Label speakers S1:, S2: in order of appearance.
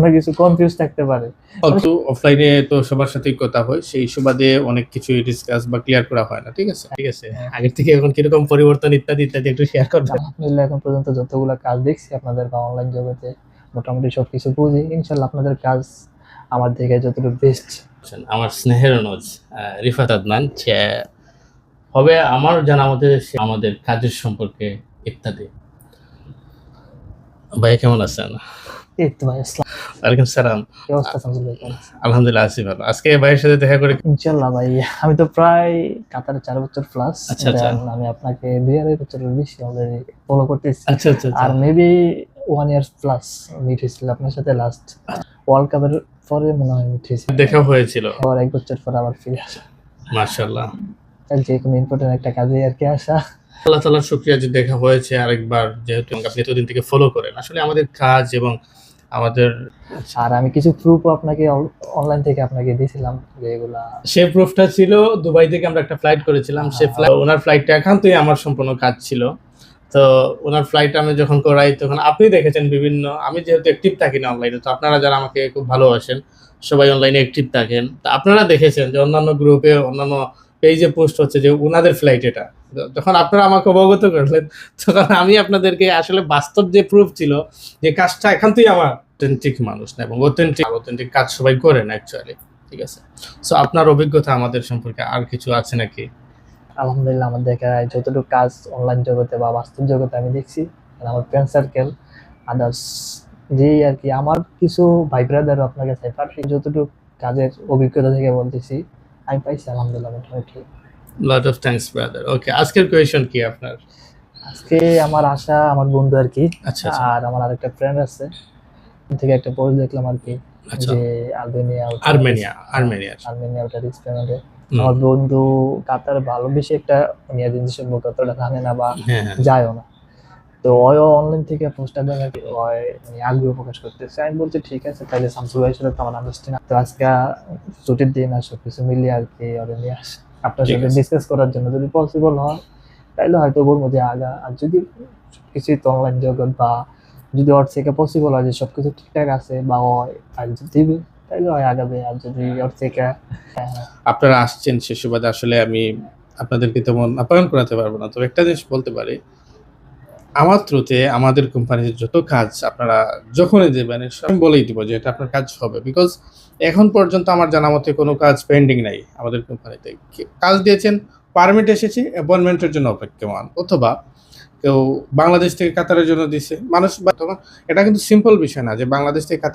S1: কোনো কিছু কনফিউজ থাকতে পারে।
S2: কিন্তু অফলাইনে তো সবার সাথেই কথা হয় সেই সুবাদে অনেক কিছু ডিসকাস বা ক্লিয়ার করা হয় না ঠিক আছে? ঠিক আছে আগের থেকে এখন কীরকম পরিবর্তন ইত্যাদি ইত্যাদি একটু শেয়ার করবেন?
S1: আলহামদুলিল্লাহ এখন পর্যন্ত যতগুলো কাজ দেখছি আপনাদের বা অনলাইন জগতে মোটামুটি সব কিছু বুঝি। ইনশাল্লাহ আপনাদের কাজ আমার থেকে যতটুকু বেস্ট
S2: আছেন, আমার স্নেহের অনুজ রিফাত আদনান সে হবে আমার জানা মতে সে আমাদের কাজের সম্পর্কে ইত্যাদি। ভাই কেমন আছেন? আলহামদুলিল্লাহ আছি। ভালো। আজকে ভাইয়ের সাথে দেখা করে
S1: ইনশাল্লাহ ভাই আমি তো প্রায় কাতারে চার বছর প্লাস
S2: আচ্ছা, আচ্ছা।
S1: আমি আপনাকে দুই আড়াই বছরের বেশি অলরেডি ফলো করতেছি।
S2: আচ্ছা
S1: আর maybe one year plus meet হয়েছিল আপনার সাথে লাস্ট ওয়ার্ল্ড কাপের পরে মনে হয় মিট হয়েছিল।
S2: দেখা হয়েছিল।
S1: আবার এক বছর পর আবার ফিরে আসা।
S2: মার্শাল্লাহ
S1: যে কোনো ইম্পর্টেন্ট একটা কাজে আর কি আসা।
S2: আল্লাহ তালার শুক্রিয়া যে দেখা হয়েছে আরেকবার যেহেতু আপনি এতদিন থেকে ফলো করেন আসলে আমাদের কাজ এবং আমাদের
S1: আর আমি কিছু প্রুফ আপনাকে অনলাইন থেকে আপনাকে দিয়েছিলাম যে এগুলা
S2: সে প্রুফটা ছিল দুবাই থেকে আমরা একটা ফ্লাইট করেছিলাম সে ফ্লাইট ওনার ফ্লাইটটা একান্তই আমার সম্পূর্ণ কাজ ছিল। তো ওনার ফ্লাইট আমি যখন করাই তখন আপনি দেখেছেন বিভিন্ন আমি যেহেতু অ্যাক্টিভ থাকি না অনলাইনে তো আপনারা যারা আমাকে খুব ভালোবাসেন সবাই অনলাইনে অ্যাক্টিভ থাকেন। তো আপনারা দেখেছেন যে অন্যান্য গ্রুপে অন্যান্য পেজে পোস্ট হচ্ছে যে ওনাদের ফ্লাইট এটা। যখন আপনারা আমাকে অবগত করলেন, তখন আমি আপনাদেরকে আসলে বাস্তব যে প্রুফ ছিল, যে কাজটা একান্তই আমার অথেন্টিক মানুষ না, এবং অথেন্টিক অথেন্টিক কাজ সবাই করেন অ্যাকচুয়ালি ঠিক আছে? সো আপনার অভিজ্ঞতা আমাদের সম্পর্কে আর কিছু আছে নাকি?
S1: আলহামদুলিল্লাহ আমার দেখা যতটুকু কাজ অনলাইন জগতে বা বাস্তব জগতে আমি দেখছি আমার ফ্রেন্ড সার্কেল আদার্স যে আর কি, আমার কিছু ভাই ব্রাদারও আপনার কাছে যতটুকু কাজের অভিজ্ঞতা থেকে বলতেছি আমি পাইছি আলহামদুলিল্লাহ মোটামুটি
S2: lot of thanks brother okay আজকের কোয়েশন কি আপনার?
S1: আজকে আমার আশা আমার বন্ধু আর কি
S2: আচ্ছা আচ্ছা।
S1: আর আমার আরেকটা ফ্রেন্ড আছে। থেকে একটা পোস্ট দেখলাম আর কি
S2: আচ্ছা।
S1: যে আলবেনিয়া
S2: আর্মেনিয়া আর্মেনিয়া
S1: আর্মেনিয়া ওটার এক্সপেরিমেন্টে আমার বন্ধু কাতার ভালো বেশি একটা নিয়ে সম্পর্কে অতটা জানে না বা
S2: হ্যাঁ হ্যাঁ।
S1: যায়ও না। তো ওই অনলাইন থেকে পোস্টার দেখা ওই মানে আগ্রহ প্রকাশ করতেছে। আমি বলছি ঠিক আছে তাহলে শামসুল ভাইয়ের সাথে তো আমার আন্ডারস্ট্যান্ড তো আজকে ছুটির দিন আর সবকিছু মিলিয়ে আর কি ওরে নিয়ে আসে আপনার সাথে। ডিসকাস করার জন্য যদি পসিবল হয় তাহলে হয়তো বলব যে আগা আর যদি কিছুই তো অনলাইন জগৎ বা যদি ওর থেকে পসিবল হয় যে সবকিছু ঠিকঠাক আছে বা হয় আর যদি দিবে তাহলে হয় আগাবে। আর যদি ওর থেকে
S2: আপনারা আসছেন সে সুবাদে আসলে আমি আপনাদেরকে তেমন আপ্যায়ন করাতে পারব না। তবে একটা জিনিস বলতে পারি আমার থ্রুতে আমাদের কোম্পানির যত কাজ আপনারা যখনই দেবেন আমি বলেই দিব যে এটা আপনার কাজ হবে। বিকজ এখন পর্যন্ত আমার জানা মতে কোনো কাজ পেন্ডিং নাই আমাদের কোম্পানিতে কাজ দিয়েছেন পারমিট এসেছে অ্যাপয়েন্টমেন্টের জন্য অপেক্ষমান। অথবা কেউ বাংলাদেশ থেকে কাতারের জন্য দিছে। মানুষ তখন এটা কিন্তু সিম্পল বিষয় না যে বাংলাদেশ থেকে কাতার